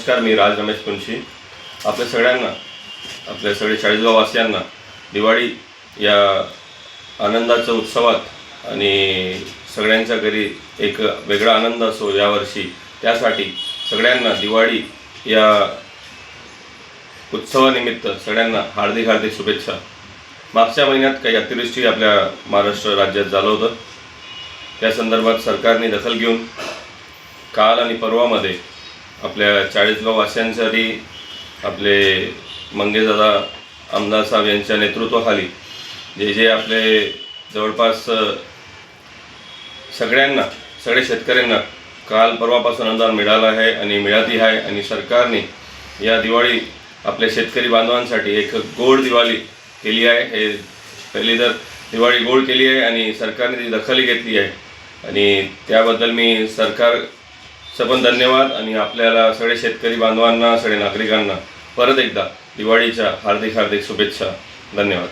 नमस्कार मी राज रमेश कुंशी. आपल्या सगळ्यांना आपल्या सगळे चाळीसगाववासियांना दिवाळी या आनंदाच्या उत्सवात आणि सगळ्यांच्या घरी एक वेगळा आनंद असो यावर्षी त्यासाठी सगळ्यांना दिवाळी या उत्सवानिमित्त सगळ्यांना हार्दिक हार्दिक शुभेच्छा. मागच्या महिन्यात काही अतिवृष्टी आपल्या महाराष्ट्र राज्यात झालं होतं. त्या संदर्भात सरकारने दखल घेऊन काल आणि परवामध्ये आपल्या चाळीसगाव वासियांसाठी आपले मंगेदादा आमदार साहेब यांच्या नेतृत्वाखाली जे जे आपले जवळपास सगळ्यांना सगळे शेतकऱ्यांना काल परवापासून अनुदान मिळालं आहे आणि मिळतही आहे आणि सरकारने या दिवाळी आपल्या शेतकरी बांधवांसाठी एक गोड दिवाळी केली आहे. हे पहिली तर दिवाळी गोड केली आहे आणि सरकारने ती दखल घेतली आहे. आणि त्याबद्दल मी सरकार पण धन्यवाद आणि आपल्याला सगळे शेतकरी बांधवांना सगळे नागरिकांना परत एकदा दिवाळीच्या हार्दिक हार्दिक शुभेच्छा. धन्यवाद.